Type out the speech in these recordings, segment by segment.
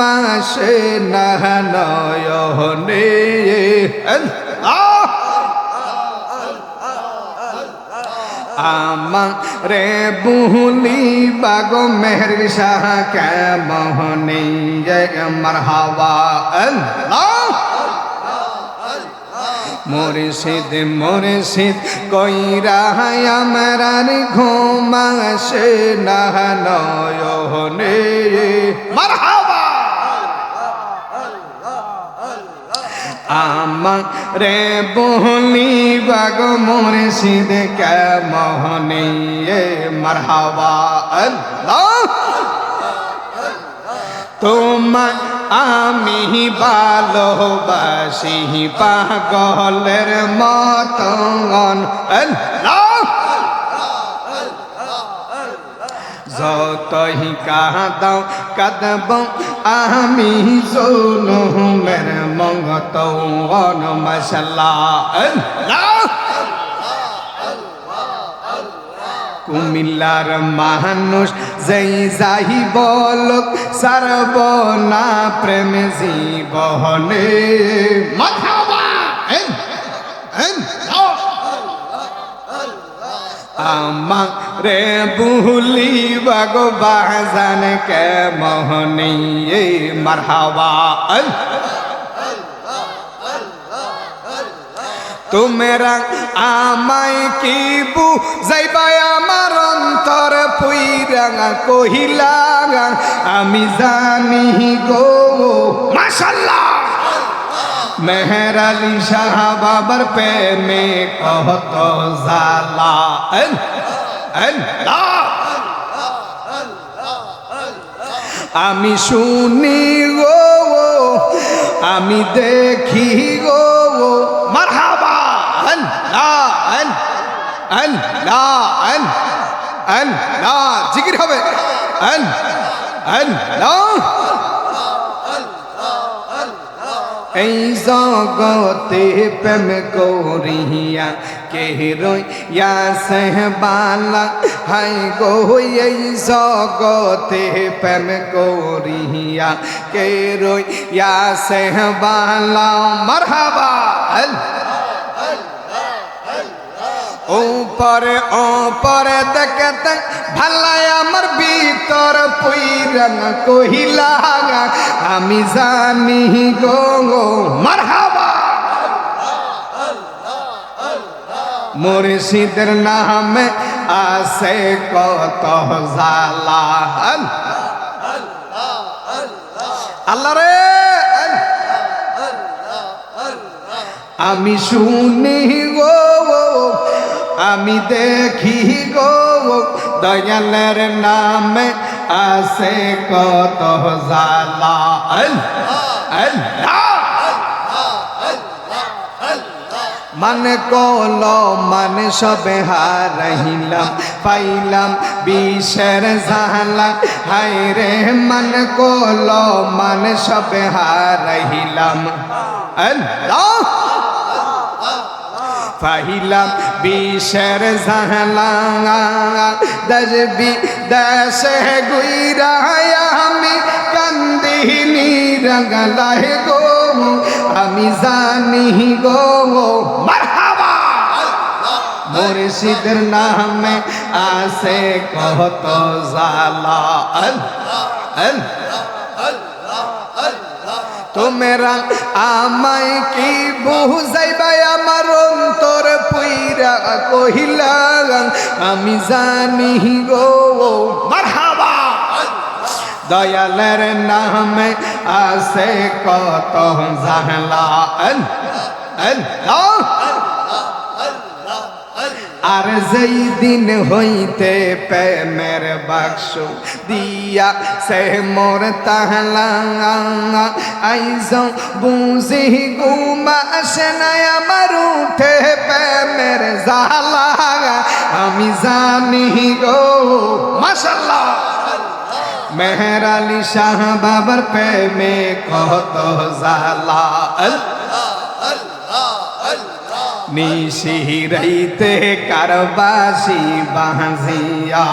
আসে না, নয়নে। আল্লাহ আমারে বুহলি বাগো মেহর শাহ কে মোহনি জয় মারহাবা আল্লাহ মুর্শিদ মুর্শিদ, কইরা আমরার ঘুমাসে না, নয়নে। মারহাবা। আমারে বহলি বাগ মুর্শিদ কে মোহনে? মারহাবা আল্লাহ। তোমার আমি ভালোবাসি পাগলের মতন আল্লাহ। কুমিল্লার মানুষ যেই যাই বলক সারব না প্রেম জীবনে মাথাবা এন এন আমা রে বুহলি বাগো বাজান কে মোহনী মারহাবা। তোমরা আমায় কি বু যাইবাই আমার অন্তর পুইরাঙা কহিলা আমি জানি গো, মাশাল্লাহ। মেহর আলী শাহ বাবার প্রেমে কত জালা। আমি শুনি গো, আমি দেখি গো, মারহাবা আন হবে এই জগতে প্রেম করিয়া কে রইয়া সেহবালা হাই গো এই জগতে প্রেম করিয়া কে রইয়া সেহবালা মারহাবা ওপরে ওপরে দেখতে ভালাই আমার ভিতর পুইরান কহিলা, আমি জানি গো মারহাবা। মুর্শিদের নাম আসে কত আল্লাহ রে! আমি শুনি গো আমি দেখি গো দয়ালের নামে আসে কত জালা কল, মান সবে হারাইলাম, পাইলাম বিষের জালা হাই রে, মান কল, মান সবে হারাইলাম। আল্লাহ! পাহিলাম বিষের জাহলা দজবি দশে গুইরা আমি কান্দিনি রঙলায় গো। আমি জানি গো, মারহাবা! মুর্শিদের নামে আসে কত জালা আল আল তোমরা আমায় কি বুঝাইবাই আমার অন্তর পুইরা কহিলাম আমি জানি গো। মারহাবা। দয়ালের নামে আসে কত জাহলা আর যেই দিন হইতে প্রেমের বাক্স দিয়া সে মোর তাহলা, আইজ বুঝি গুমা আসে নাই আমার উঠে প্রেমের জালা আমি জানি গো মাশাল্লাহ মেহর আলী শাহ বাবার প্রেমে কত জালা নিশিরাইতে কারবাসি বাহাজিয়া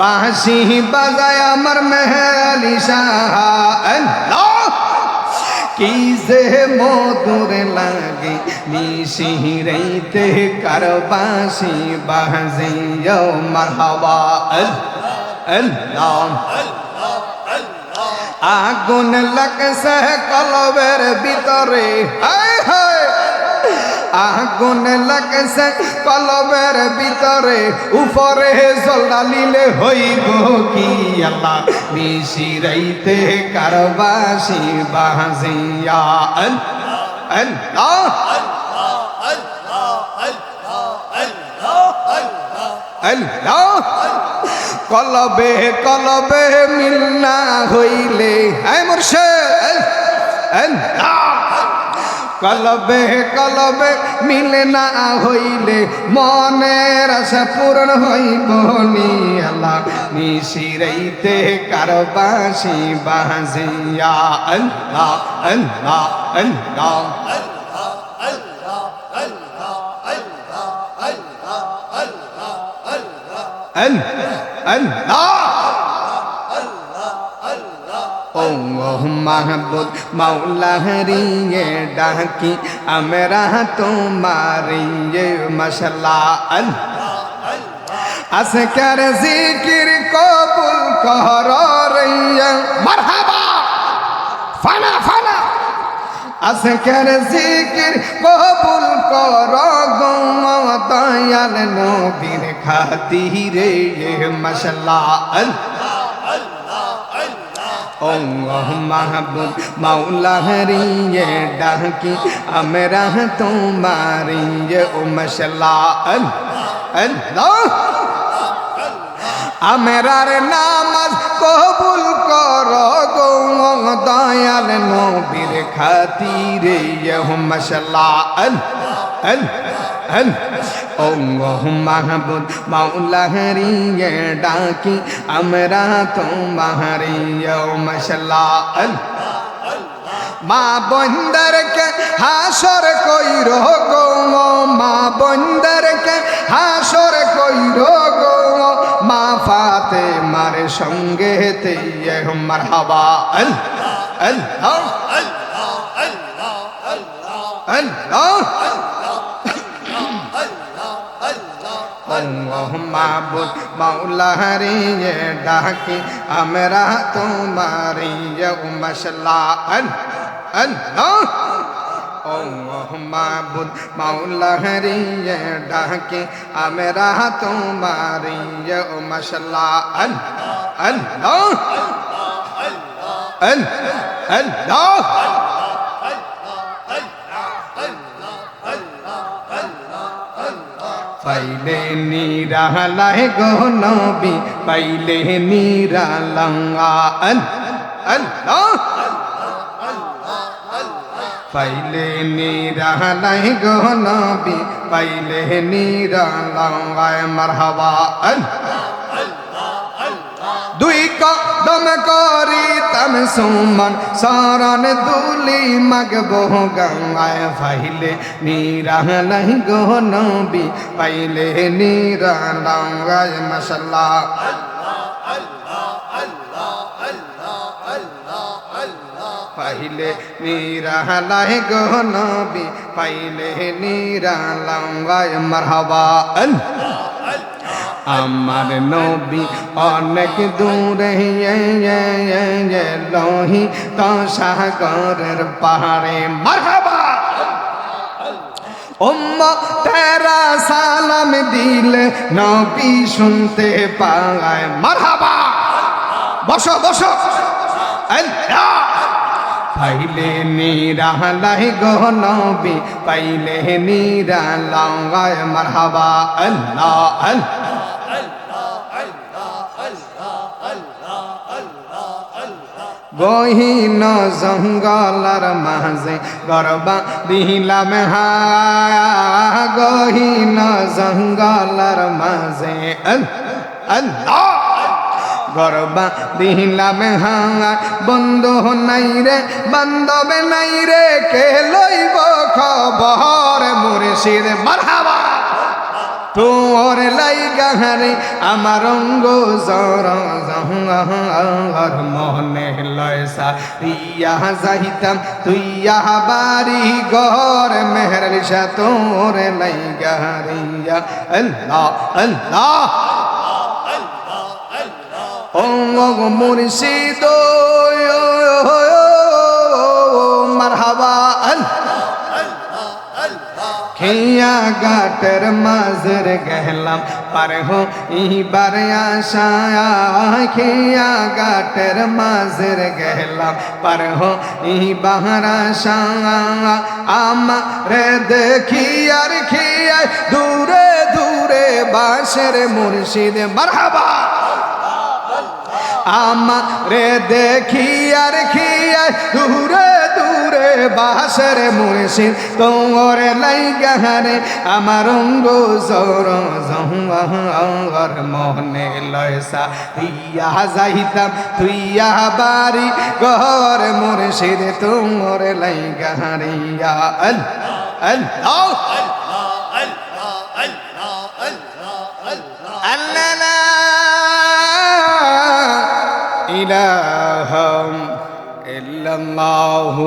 বাঁশি বাজায় আমার মেহরালি শাহ। আল্লাহ কি যে মধুর লাগে মিশিরাইতে কারবাসি বাজিও মারহাবা। আল্লাহ আগুন লাগছে কলবের ভিতরে। হায় হায় আগুন লাগছে কলবের ভিতরে। উপরে জলালিলে হইব কি আল্লাহ? মিশিরাইতে কারবাসি বাজিয়া। আল্লাহ আল্লাহ কলবে কলবে মিল কলবে কলবে মিলে না হইলে মনের আশা পূরণ হইব নি আল্লাহ। মিশিরাইতে কারবাসি বাজিয়া আল্লাহ আল্লাহ আল্লাহ। ও মাহবুদ মাওলা হরিয়ে ডাকি, আমরা তোমারিয়ে মশলা আসকার জিকির কবুল কর মারহাবা! ফানা ফানা! আজকের জিকির কবুল কর দয়াল নবীর খাতিরে মশলা ও মাহবুব মাওলা হরিয়ে ডাকি, আমরা তোমারিয়ে ও মশলা আমরার নামাজ কবুল কর গো, দয়াল নবীর খাতিরে মশলা আল আল মাহবুদ মাওলা হরিয়ে ডাকি, আমরা তোমারিয়ে ও মশলা আল মা বন্দরকে হাসর কইর গো, মা বন্দরকে হাসর কইর গো, মা ফাতে মার সঙ্গে তে মার হাবা আল আল্লাহ। আল্লাহ। মাবুদ মাওলা রে ডাকি, আমরা তোমারি মশলা আল্লাহ ও মাবুদ মাওলা রে ডাকি, আমরা তোমারি মশলা আল্লাহ আল্লাহ। পাইলে নিরালায় গো নবী, পাইলে নিরালঙ্গা আল্লাহ পাইলে নিরালায় গো নবী, পাইলে নিরালঙ্গায় মারহাবা দুই কদম করি তম সুমন, শরণ দুলি মগবো গঙ্গায় ফাইলে নীরা नहीं গো নবী, পাইলে নীরা লঙ্গায় মশলা পাইলে নীরা লাই গো নবী, পাইলে নীরা লঙ্গায় মারহাবা। আমার নবী অনেক দূরে লোহি তো সাগরের পাহাড়ে। মারহাবা! তেরা সালাম দিলে নবী শুনতে পায়। মারহাবা! বসো বসো। পাইলে নিরা লাই গো নবী, পাইলে নিরা লাঙ্গায় মারহাবা! আল্লাহ আল্লাহ। গহীন জঙ্গলার মাঝে গরবা দিলাম হা গহীন জঙ্গলার মাঝে। গরবা দিলাম হা, বন্ধু নাই রে বান্ধবে নাই রে কে লইব খবর মুর্শিদ মারহাবা তোর লাই গাহারে আমার অঙ্গ জর জহর মনে লয়সা ইয়া যাইতাম তুই ইয়া বাড়ি ঘর মেহর সা তোর লাই গাহারিয়া আল্লাহ আল্লাহ। অঙ্গ মুর্শিদ খেয়া গাটের মাঝের গেলাম পার হো ইবার আশায়া খেয়া গাটের মাঝের গেলাম পার হো ইবার আশায়া আমার দেখি আর খেয়া দূরে দূরে বাসের মুর্শিদ মারহাবা আমারে দেখি আর খিয়া দূরে দূরে বাসের মুর্শিদ তোর লাই গাহারে আমার অঙ্গ জোর জহর মনে লয়সা ইয়া যাইতাম তুইয়া বাড়ি ঘর মুর্শিদ তোর লাই গাহারিয়া আল আল্লাহ আল্লাহ লা ইলাহা ইল্লাল্লাহু